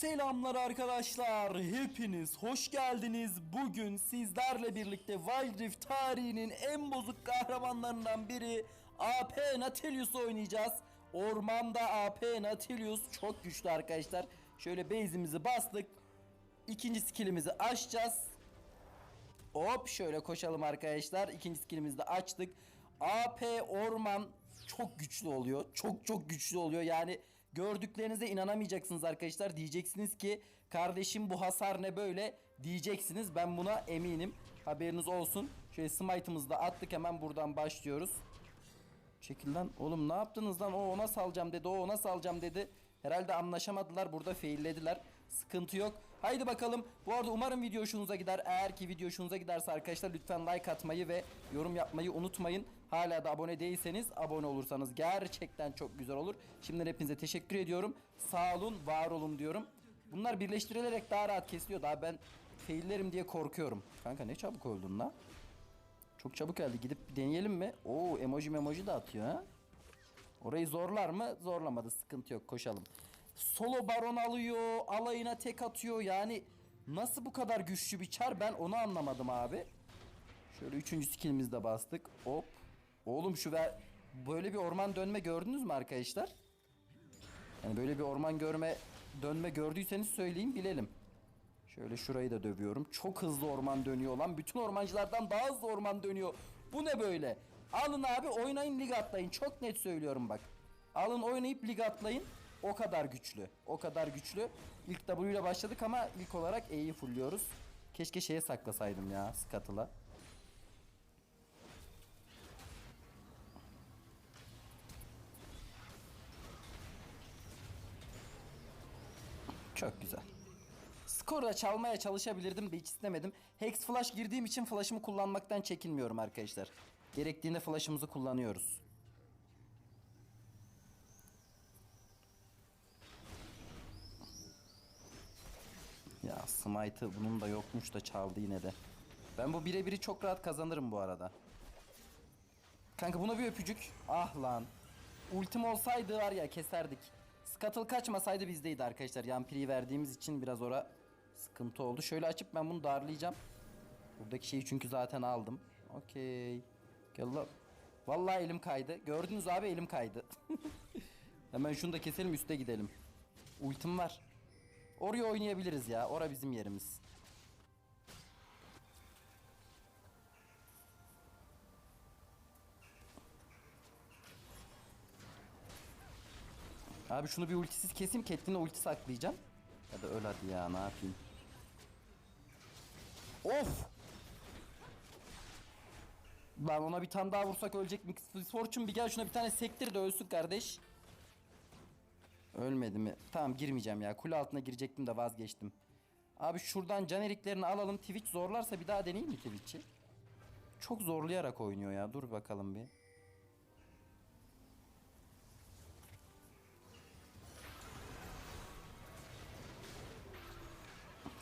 Selamlar arkadaşlar. Hepiniz hoş geldiniz. Bugün sizlerle birlikte Wild Rift tarihinin en bozuk kahramanlarından biri AP Nautilus oynayacağız. Ormanda AP Nautilus çok güçlü arkadaşlar. Şöyle base'imizi bastık. İkinci skillimizi açacağız. Hop şöyle koşalım arkadaşlar. İkinci skillimizi de açtık. AP orman çok güçlü oluyor. Çok çok güçlü oluyor. Yani gördüklerinize inanamayacaksınız arkadaşlar. Diyeceksiniz ki kardeşim bu hasar ne böyle diyeceksiniz. Ben buna eminim. Haberiniz olsun. Şöyle smite'ımızı da attık. Hemen buradan başlıyoruz. Çekil. Oğlum ne yaptınız lan? O ona salacağım dedi. O ona salacağım dedi. Herhalde anlaşamadılar. Burada faillediler. Sıkıntı yok. Haydi bakalım. Bu arada umarım video hoşunuza gider. Eğer ki video hoşunuza giderse arkadaşlar lütfen like atmayı ve yorum yapmayı unutmayın. Hala da abone değilseniz abone olursanız gerçekten çok güzel olur. Şimdiden hepinize teşekkür ediyorum. Sağ olun, var olun diyorum. Bunlar birleştirilerek daha rahat kesiliyor. Daha ben faillerim diye korkuyorum. Kanka ne çabuk öldün la. Çok çabuk geldi. Gidip deneyelim mi? Oo emoji emoji de atıyor ha. Orayı zorlar mı? Zorlamadı. Sıkıntı yok. Koşalım. Solo baron alıyor. Alayına tek atıyor. Yani nasıl bu kadar güçlü bir çar ben onu anlamadım abi. Şöyle üçüncü skillimizi de bastık. Hop. Oğlum şu ver... Böyle bir orman dönme gördünüz mü arkadaşlar? Yani böyle bir orman görme dönme gördüyseniz söyleyin bilelim. Şöyle şurayı da dövüyorum. Çok hızlı orman dönüyor lan. Bütün ormancılardan daha hızlı orman dönüyor. Bu ne böyle? Alın abi oynayın lig atlayın. Çok net söylüyorum bak. Alın oynayıp lig atlayın. O kadar güçlü. O kadar güçlü. İlk W ile başladık ama ilk olarak E'yi fullüyoruz. Keşke şeye saklasaydım ya Scuttle'a. Çok güzel. Skorda çalmaya çalışabilirdim de hiç istemedim. Hex Flash girdiğim için flash'ımı kullanmaktan çekinmiyorum arkadaşlar. Gerektiğinde flash'ımızı kullanıyoruz. Ya Smite'ı bunun da yokmuş da çaldı yine de. Ben bu birebiri çok rahat kazanırım bu arada. Kanka buna bir öpücük. Ah lan. Ultim olsaydı var ya keserdik. Scuttle kaçmasaydı bizdeydi arkadaşlar. Yampiri'yi verdiğimiz için biraz ora sıkıntı oldu. Şöyle açıp ben bunu darlayacağım. Buradaki şeyi çünkü zaten aldım. Okey. Gel lan. Vallahi elim kaydı. Gördünüz abi elim kaydı. Hemen şunu da keselim üste gidelim. Ultim var. Oraya oynayabiliriz ya. Ora bizim yerimiz. Abi şunu bir ultisiz keseyim. Catelyn'e ulti saklayacağım. Ya da öl hadi ya ne yapayım. Of! Lan ona bir tane daha vursak ölecek mi? Fortune bir gel şuna bir tane sektir de ölsün kardeş. Ölmedi mi? Tamam girmeyeceğim ya. Kule altına girecektim de vazgeçtim. Abi şuradan can eriklerini alalım. Twitch zorlarsa bir daha deneyeyim mi Twitch'i? Çok zorlayarak oynuyor ya. Dur bakalım bir.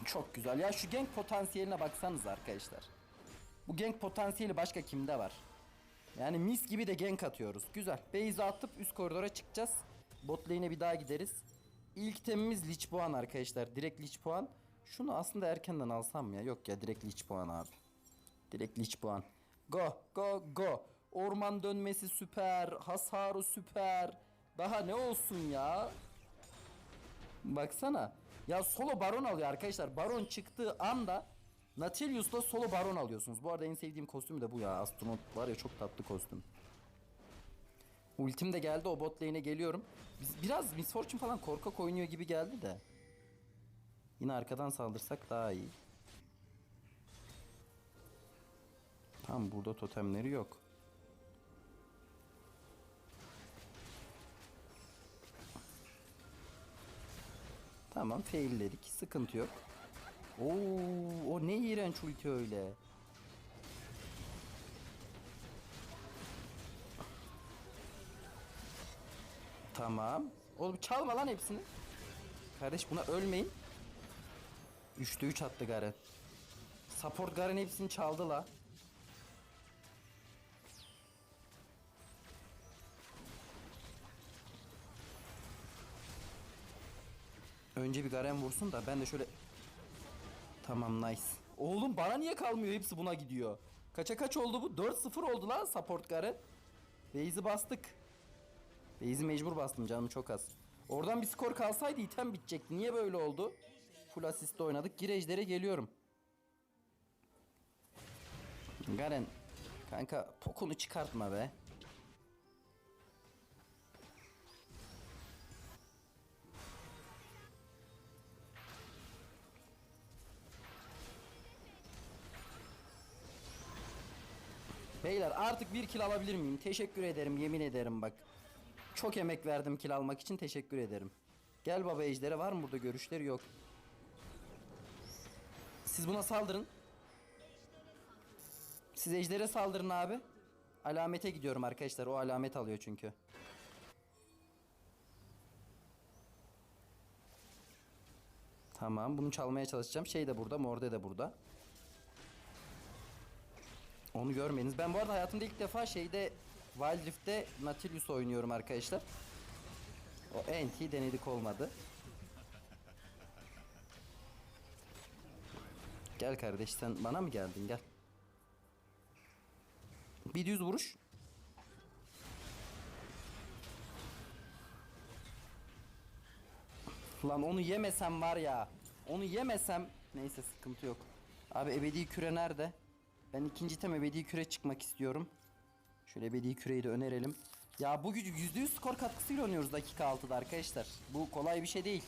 Çok güzel. Ya şu gank potansiyeline baksanız arkadaşlar. Bu gank potansiyeli başka kimde var? Yani mis gibi de gank atıyoruz. Güzel. Base'i atıp üst koridora çıkacağız. Bot lane'e bir daha gideriz. İlk temimiz Lich puan arkadaşlar. Direkt Lich puan. Şunu aslında erkenden alsam ya. Yok ya direkt Lich puan abi. Direkt Lich puan. Go go go. Orman dönmesi süper. Hasarı süper. Daha ne olsun ya? Baksana. Ya solo baron alıyor arkadaşlar. Baron çıktığı anda Nautilus'la solo baron alıyorsunuz. Bu arada en sevdiğim kostüm de bu ya. Astronot var ya çok tatlı kostüm. Ultim de geldi o bot lane'e geliyorum. Biz biraz Miss Fortune falan korkak oynuyor gibi geldi de. Yine arkadan saldırsak daha iyi. Tam burada totemleri yok. Tamam failledik. Sıkıntı yok. Oo, o ne iğrenç ulti öyle. Tamam. Oğlum çalma lan hepsini. Kardeş buna ölmeyin. 3'te 3 attı Garen. Support Garen hepsini çaldı la. Önce bir Garen vursun da ben de şöyle... Tamam nice. Oğlum bana niye kalmıyor? Hepsi buna gidiyor. Kaça kaç oldu bu? 4-0 oldu lan support Garen. Base'i bastık. Base'i mecbur bastım canım çok az. Oradan bir skor kalsaydı item bitecekti. Niye böyle oldu? Full assist oynadık. Gir ejdere geliyorum. Garen kanka pokunu çıkartma be. Beyler artık bir kill alabilir miyim? Teşekkür ederim yemin ederim bak. Çok emek verdim kill almak için teşekkür ederim. Gel baba ejdere var mı burada görüşleri yok. Siz buna saldırın. Siz ejdere saldırın abi. Alamete gidiyorum arkadaşlar. O alamet alıyor çünkü. Tamam bunu çalmaya çalışacağım. Şey de burada. Morde de burada. Onu görmeniz. Ben bu arada hayatımda ilk defa şeyde Wild Rift'te Nautilus oynuyorum arkadaşlar. O NT denedik olmadı. Gel kardeş sen bana mı geldin gel. Bir düz vuruş. Lan onu yemesem var ya. Onu yemesem neyse sıkıntı yok. Abi ebedi küre nerede? Ben ikinci tem ebedi küre çıkmak istiyorum. Şöyle ebedi küreyi de önerelim. Ya bu gücü %100 skor katkısıyla oynuyoruz dakika 6'da arkadaşlar. Bu kolay bir şey değil.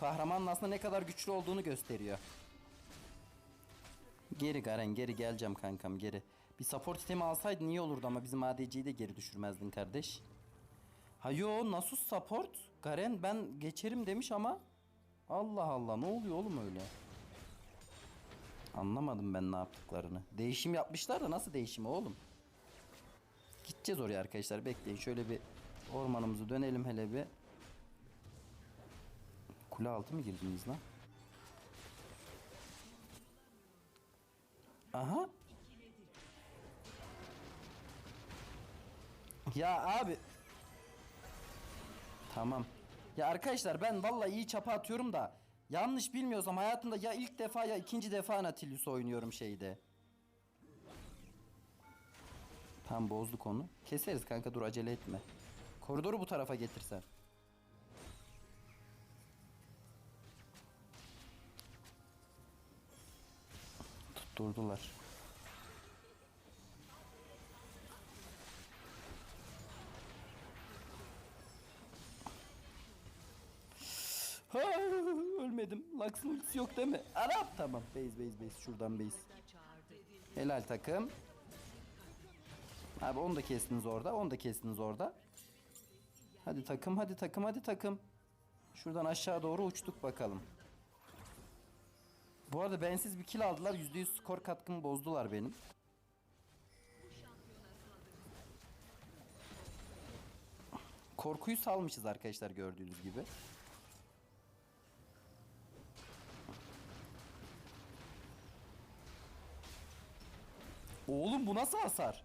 Kahramanın aslında ne kadar güçlü olduğunu gösteriyor. Geri Garen geri geleceğim kankam geri. Bir support itemi alsaydın iyi olurdu ama bizim ADC'yi de geri düşürmezdin kardeş. Ha yo Nasus support. Garen ben geçerim demiş ama Allah Allah ne oluyor oğlum öyle? Anlamadım ben ne yaptıklarını. Değişim yapmışlar da nasıl değişim oğlum? Gideceğiz oraya arkadaşlar bekleyin. Şöyle bir ormanımızı dönelim hele bir. Kule altı mı girdiniz lan? Aha. Ya abi. Tamam. Ya arkadaşlar ben vallahi iyi çapa atıyorum da yanlış bilmiyorsam hayatımda ya ilk defa ya ikinci defa Nautilus oynuyorum şeyde. Tam bozduk onu. Keseriz kanka dur acele etme. Koridoru bu tarafa getirsen. Tutturdular. Ha, ölmedim. Lux'ın ultisi yok değil mi? Arap tamam. Base base base. Şuradan base. Helal takım. Abi onu da kestiniz orada. Onu da kestiniz orada. Hadi takım hadi takım hadi takım. Şuradan aşağı doğru uçtuk bakalım. Bu arada bensiz bir kill aldılar. %100 skor katkımı bozdular benim. Korkuyu salmışız arkadaşlar gördüğünüz gibi. Oğlum bu nasıl hasar?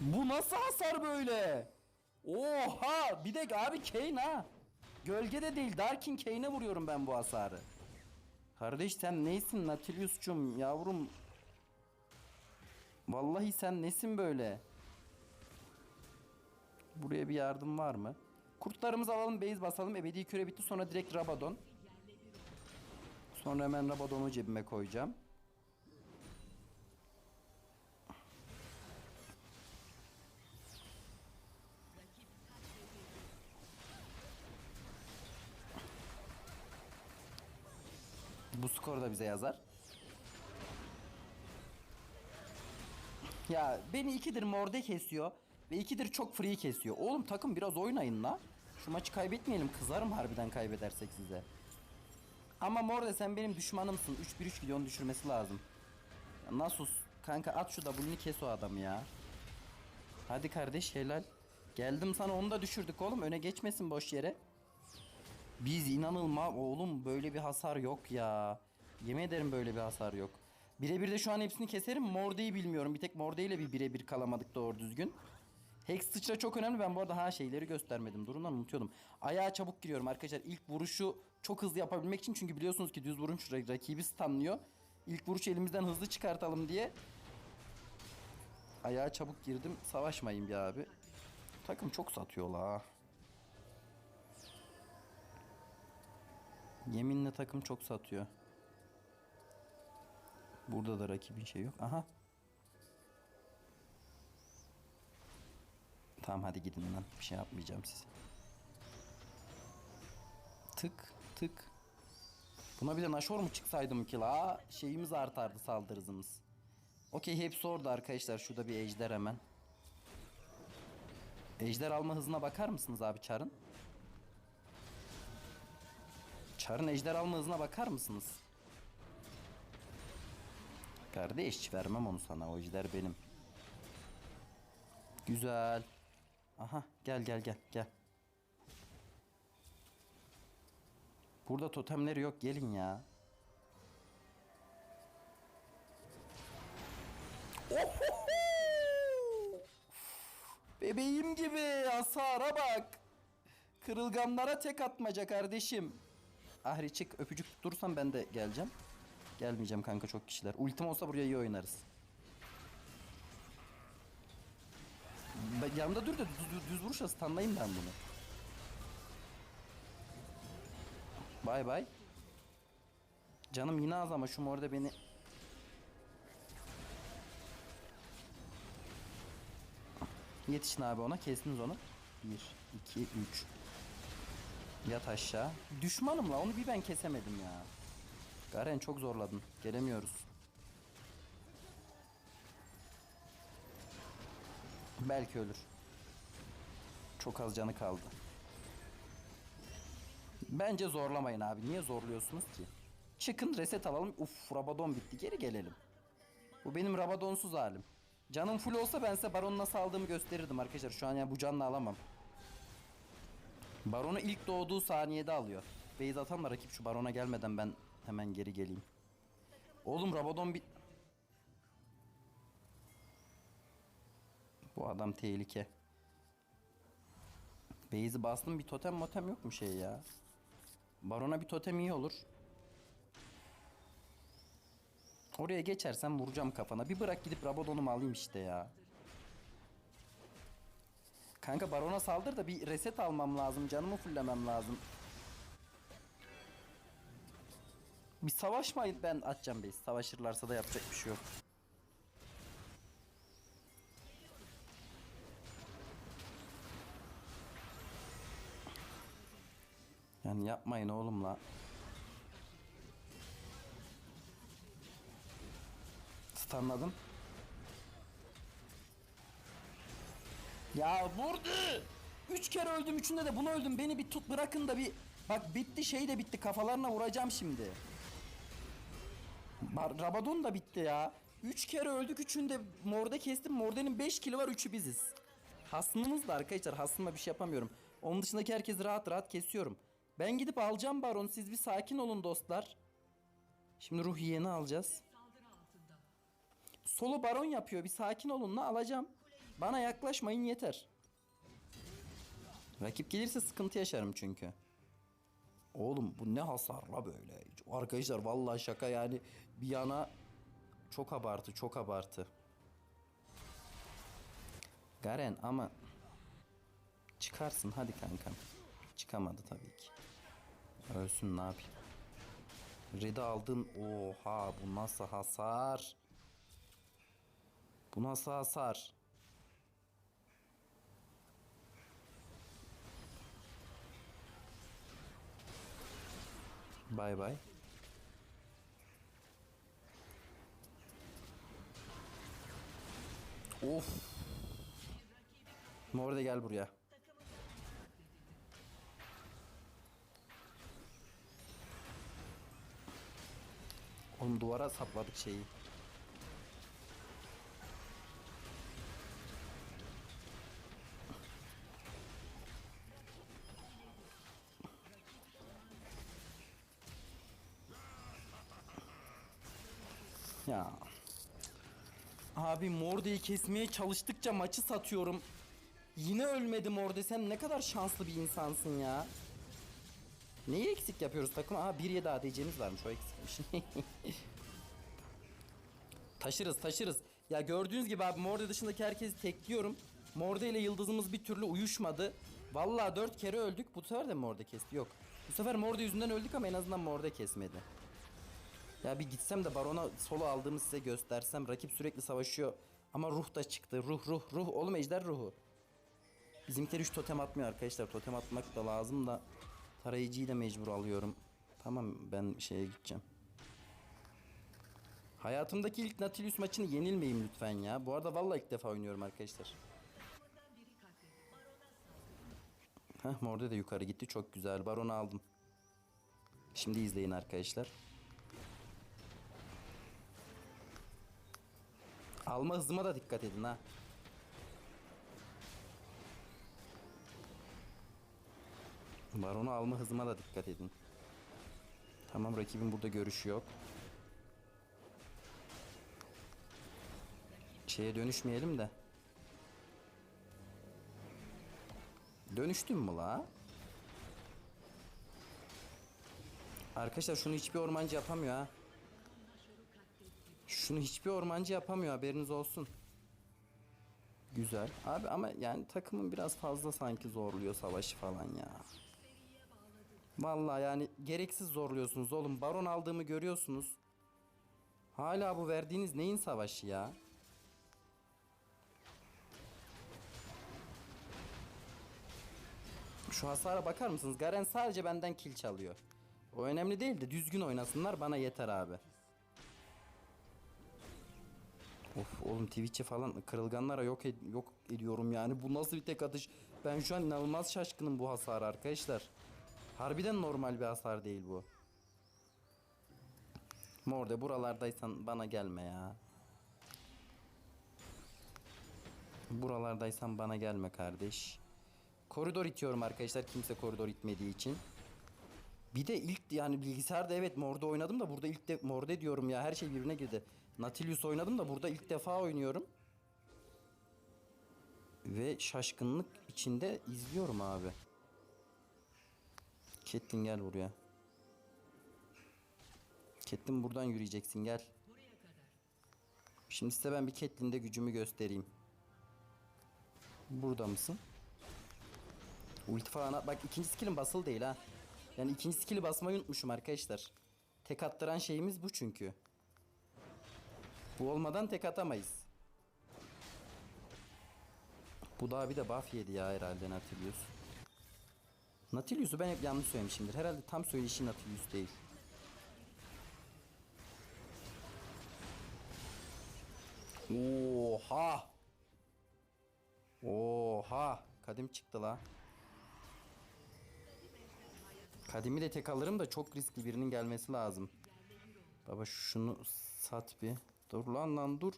Bu nasıl hasar böyle? Oha! Bir de abi Kane ha. Gölgede değil Darkin Kane'e vuruyorum ben bu hasarı. Kardeş sen neysin Nautilus'cum yavrum? Vallahi sen nesin böyle? Buraya bir yardım var mı? Kurtlarımızı alalım base basalım. Ebedi küre bitti sonra direkt Rabadon. Sonra hemen Rabadon'u cebime koyacağım. Bu skor da bize yazar. Ya beni ikidir morde kesiyor ve ikidir çok free kesiyor. Oğlum takım biraz oynayın la. Şu maçı kaybetmeyelim kızarım harbiden kaybedersek size. Ama Morde sen benim düşmanımsın. 3-1-3 gidiyorsun düşürmesi lazım. Nasus kanka at şu W'ni kes o adamı ya. Hadi kardeş helal. Geldim sana onu da düşürdük oğlum. Öne geçmesin boş yere. Biz inanılma oğlum böyle bir hasar yok ya. Yemin ederim böyle bir hasar yok. Birebir de şu an hepsini keserim. Morde'yi bilmiyorum. Bir tek Morde ile bir birebir kalamadık doğru düzgün. Hex sıçra çok önemli. Ben bu arada ha şeyleri göstermedim. Durun lan unutuyordum. Ayağa çabuk giriyorum arkadaşlar. İlk vuruşu çok hızlı yapabilmek için. Çünkü biliyorsunuz ki düz vuruş ra- rakibi stunlıyor. İlk vuruşu elimizden hızlı çıkartalım diye. Ayağa çabuk girdim. Savaşmayın bir abi. Takım çok satıyor la. Yeminle takım çok satıyor. Burada da rakibin şey yok. Aha. Tamam hadi gidin lan. Bir şey yapmayacağım size. Tık tık. Buna bir de naşor mu çıksaydım ki la? Şeyimiz artardı saldırı hızımız. Okey hepsi orada arkadaşlar. Şurada bir ejder hemen. Ejder alma hızına bakar mısınız abi Çar'ın? Çar'ın ejder alma hızına bakar mısınız? Kardeş vermem onu sana. O ejder benim. Güzel. Aha gel gel gel gel. Burada totemleri yok gelin ya. Bebeğim gibi hasara bak. Kırılganlara tek atmaca kardeşim. Ahri çık öpücük tutursam ben de geleceğim. Gelmeyeceğim kanka çok kişiler. Ultim olsa buraya iyi oynarız. Ben, yanımda dur da düz, düz, düz vuruşla stunlayayım ben bunu. Bay bay. Canım yine az ama şu orada beni... Yetişin abi ona kestiniz onu. 1, 2, 3. Yat aşağı. Düşmanım la onu bir ben kesemedim ya. Garen çok zorladın. Gelemiyoruz. Belki ölür. Çok az canı kaldı. Bence zorlamayın abi. Niye zorluyorsunuz ki? Çıkın reset alalım. Uf Rabadon bitti. Geri gelelim. Bu benim Rabadonsuz halim. Canım full olsa ben size Baron'u nasıl aldığımı gösterirdim arkadaşlar. Şu an ya bu canla alamam. Baron'u ilk doğduğu saniyede alıyor. Beyz atamla rakip şu Baron'a gelmeden ben hemen geri geleyim. Oğlum Rabadon bit... Bu adam tehlike. Beyzi bastım bir totem motem yok mu şey ya? Barona bir totem iyi olur. Oraya geçersem vuracağım kafana. Bir bırak gidip Rabadon'umu alayım işte ya. Kanka barona saldır da bir reset almam lazım. Canımı fullemem lazım. Bir savaşmayın ben atacağım base. Savaşırlarsa da yapacak bir şey yok. Yani yapmayın oğlum la. Ya vurdu. Üç kere öldüm üçünde de bunu öldüm. Beni bir tut bırakın da bir... Bak bitti şey de bitti kafalarına vuracağım şimdi. Rabadon da bitti ya. Üç kere öldük üçünde morde kestim. Mordenin 5 kilo var üçü biziz. Hasmımız da arkadaşlar hasmıma bir şey yapamıyorum. Onun dışındaki herkesi rahat rahat kesiyorum. Ben gidip alacağım baron siz bir sakin olun dostlar. Şimdi ruh yeni alacağız. Solo baron yapıyor bir sakin olun la alacağım. Bana yaklaşmayın yeter. Rakip gelirse sıkıntı yaşarım çünkü. Oğlum bu ne hasarla böyle. Arkadaşlar vallahi şaka yani bir yana çok abartı çok abartı. Garen ama çıkarsın hadi kankam. Çıkamadı tabii ki. Ölsün ne yapayım. Red'i aldın. Oha bu nasıl hasar? Bu nasıl hasar? Bay bay. Of. Morde gel buraya. Oğlum duvara sapladık şeyi. Ya. Abi Morde'yi kesmeye çalıştıkça maçı satıyorum. Yine ölmedim orada. Sen ne kadar şanslı bir insansın ya. Neyi eksik yapıyoruz takım? Aa 1-7 ADC'miz varmış o eksikmiş. taşırız taşırız. Ya gördüğünüz gibi abi Morde dışındaki herkesi tekliyorum. Morde ile yıldızımız bir türlü uyuşmadı. Vallahi 4 kere öldük. Bu sefer de Morde kesti? Yok. Bu sefer Morde yüzünden öldük ama en azından Morde kesmedi. Ya bir gitsem de Baron'a solo aldığımı size göstersem. Rakip sürekli savaşıyor. Ama ruh da çıktı. Ruh ruh ruh. Oğlum ejder ruhu. Bizimkiler hiç totem atmıyor arkadaşlar. Totem atmak da lazım da tarayıcıyı da mecbur alıyorum. Tamam ben şeye gideceğim. Hayatımdaki ilk Nautilus maçını yenilmeyeyim lütfen ya. Bu arada vallahi ilk defa oynuyorum arkadaşlar. Heh Morde de yukarı gitti. Çok güzel. Baron'u aldım. Şimdi izleyin arkadaşlar. Alma hızıma da dikkat edin ha. Baron'u alma hızıma da dikkat edin. Tamam rakibin burada görüşü yok. Şeye dönüşmeyelim de. Dönüştüm mü la? Arkadaşlar şunu hiçbir ormancı yapamıyor ha. Şunu hiçbir ormancı yapamıyor haberiniz olsun. Güzel. Abi ama yani takımın biraz fazla sanki zorluyor savaşı falan ya. Vallahi yani gereksiz zorluyorsunuz oğlum. Baron aldığımı görüyorsunuz. Hala bu verdiğiniz neyin savaşı ya? Şu hasara bakar mısınız? Garen sadece benden kill çalıyor. O önemli değil de düzgün oynasınlar bana yeter abi. Of oğlum Twitch'e falan kırılganlara yok ed- yok ediyorum yani. Bu nasıl bir tek atış? Ben şu an inanılmaz şaşkınım bu hasara arkadaşlar. Harbiden normal bir hasar değil bu. Morde buralardaysan bana gelme ya. Buralardaysan bana gelme kardeş. Koridor itiyorum arkadaşlar kimse koridor itmediği için. Bir de ilk yani bilgisayarda evet Morde oynadım da burada ilk de Morde diyorum ya her şey birbirine girdi. Nautilus oynadım da burada ilk defa oynuyorum. Ve şaşkınlık içinde izliyorum abi. Kettin gel buraya. Kettin buradan yürüyeceksin gel. Şimdi size ben bir Kettin'de gücümü göstereyim. Burada mısın? Ulti falan Bak ikinci skill'im basılı değil ha. Yani ikinci skill'i basmayı unutmuşum arkadaşlar. Tek attıran şeyimiz bu çünkü. Bu olmadan tek atamayız. Bu daha bir de buff yedi ya herhalde Nautilus. Nautilus'u ben hep yanlış söylemişimdir. Herhalde tam söyleşi Nautilus değil. Oha! Oha! Kadim çıktı la. Kadimi de tek alırım da çok riskli birinin gelmesi lazım. Baba şunu sat bir. Dur lan lan dur.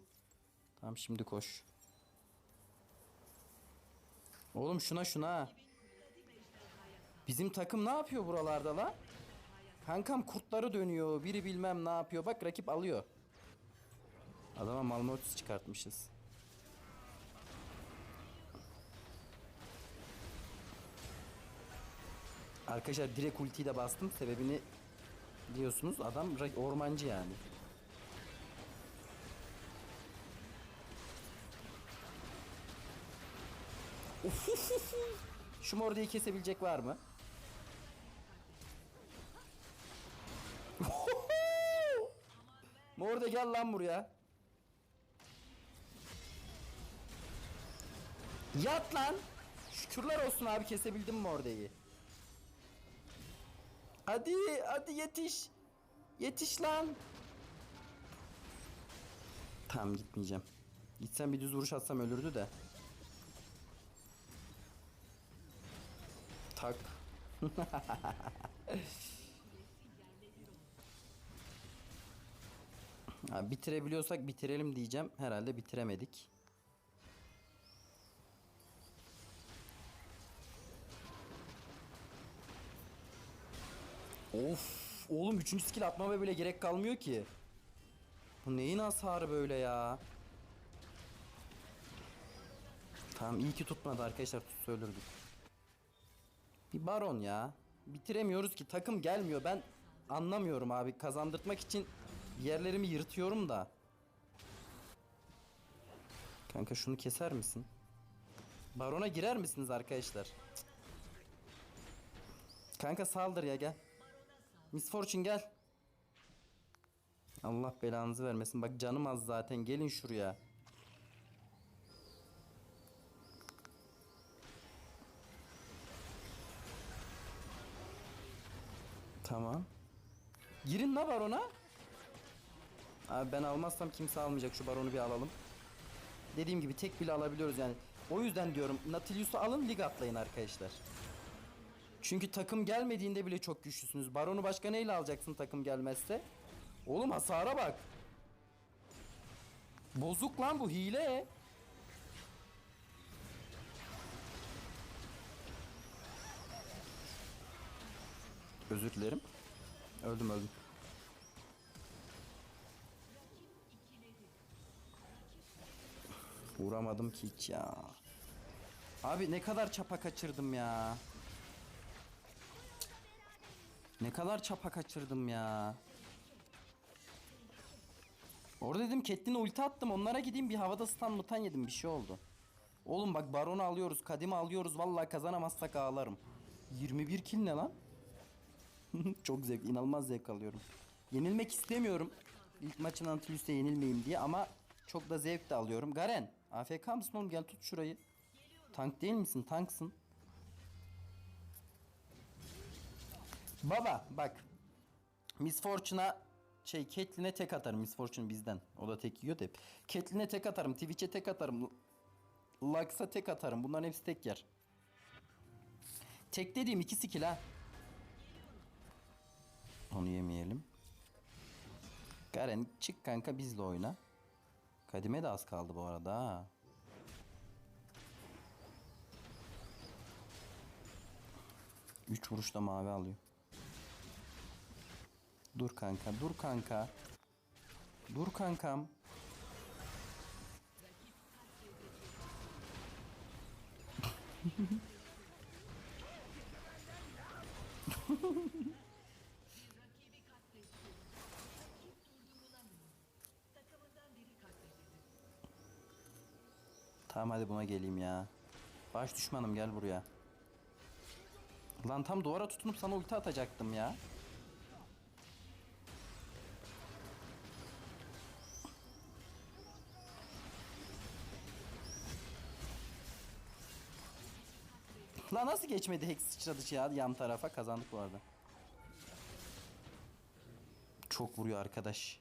Tamam şimdi koş. Oğlum şuna şuna. Bizim takım ne yapıyor buralarda la? Kankam kurtları dönüyor. Biri bilmem ne yapıyor. Bak rakip alıyor. Adama Malmortis çıkartmışız. Arkadaşlar direkt ultiyi de bastım. Sebebini biliyorsunuz. Adam ormancı yani. Şu mordeyi kesebilecek var mı? Morde gel lan buraya. Yat lan. Şükürler olsun abi kesebildim mordeyi. Hadi hadi yetiş. Yetiş lan. Tamam gitmeyeceğim. Gitsem bir düz vuruş atsam ölürdü de. Tak. Bitirebiliyorsak bitirelim diyeceğim. Herhalde bitiremedik. Of. Oğlum 3. skill atmama bile gerek kalmıyor ki. Bu neyin hasarı böyle ya? Tamam iyi ki tutmadı arkadaşlar tutsa ölürdük. Bir baron ya. Bitiremiyoruz ki takım gelmiyor. Ben anlamıyorum abi. Kazandırtmak için yerlerimi yırtıyorum da. Kanka şunu keser misin? Barona girer misiniz arkadaşlar? Cık. Kanka saldır ya gel. Miss Fortune gel. Allah belanızı vermesin. Bak canım az zaten. Gelin şuraya. Tamam. Girin la barona. Abi ben almazsam kimse almayacak. Şu baronu bir alalım. Dediğim gibi tek bile alabiliyoruz yani. O yüzden diyorum Nautilus'u alın lig atlayın arkadaşlar. Çünkü takım gelmediğinde bile çok güçlüsünüz. Baronu başka neyle alacaksın takım gelmezse? Oğlum hasara bak. Bozuk lan bu hile. Özür dilerim. Öldüm öldüm. Vuramadım ki hiç ya. Abi ne kadar çapa kaçırdım ya. Ne kadar çapa kaçırdım ya. Orada dedim Catelyn'e ulti attım onlara gideyim bir havada stun mutan yedim bir şey oldu. Oğlum bak baronu alıyoruz kadimi alıyoruz vallahi kazanamazsak ağlarım. 21 kill ne lan? Çok zevk inanılmaz zevk alıyorum. Yenilmek istemiyorum. İlk maçın Antilus'ta yenilmeyeyim diye ama çok da zevk de alıyorum. Garen AFK mısın oğlum gel tut şurayı. Tank değil misin? Tanksın. Baba bak. Miss Fortune'a şey Catelyn'e tek atarım. Miss Fortune bizden. O da tek yiyor da hep. Catelyn'e tek atarım. Twitch'e tek atarım. Lux'a tek atarım. Bunların hepsi tek yer. Tek dediğim iki skill ha. Onu yemeyelim. Garen çık kanka bizle oyna. Kadime de az kaldı bu arada ha. Üç vuruşta mavi alıyor. Dur kanka, dur kanka. Dur kankam. Tamam hadi buna geleyim ya. Baş düşmanım gel buraya. Lan tam duvara tutunup sana ulti atacaktım ya. Lan nasıl geçmedi Hex sıçradı ya yan tarafa kazandık bu arada. Çok vuruyor arkadaş.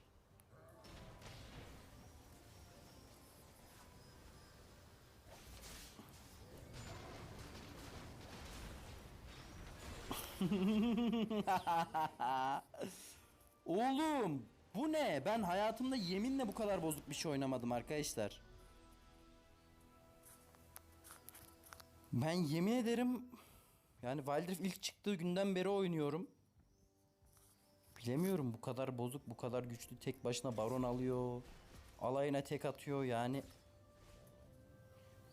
Oğlum bu ne? Ben hayatımda yeminle bu kadar bozuk bir şey oynamadım arkadaşlar. Ben yemin ederim yani Wild ilk çıktığı günden beri oynuyorum. Bilemiyorum bu kadar bozuk, bu kadar güçlü tek başına baron alıyor. Alayına tek atıyor yani.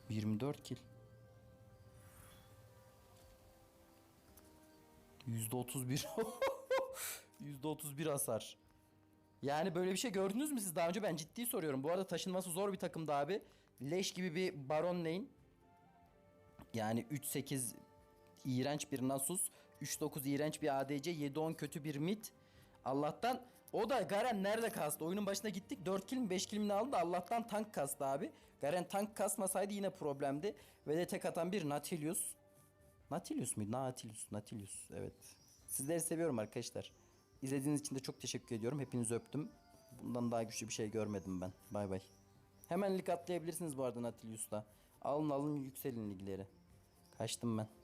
24 kill. %31. %31 hasar. Yani böyle bir şey gördünüz mü siz daha önce? Ben ciddi soruyorum. Bu arada taşınması zor bir takımdı abi. Leş gibi bir Baron lane. Yani 3-8 iğrenç bir Nasus. 3-9 iğrenç bir ADC. 7-10 kötü bir mid. Allah'tan o da Garen nerede kastı? Oyunun başına gittik. 4 kill mi 5 kill mi aldı? Allah'tan tank kastı abi. Garen tank kasmasaydı yine problemdi. Ve de tek atan bir Nautilus. Nautilus muydu? Nautilus. Nautilus. Evet. Sizleri seviyorum arkadaşlar. İzlediğiniz için de çok teşekkür ediyorum. Hepinizi öptüm. Bundan daha güçlü bir şey görmedim ben. Bay bay. Hemen lig atlayabilirsiniz bu arada Nautilus'ta. Alın alın yükselin ligleri. Kaçtım ben.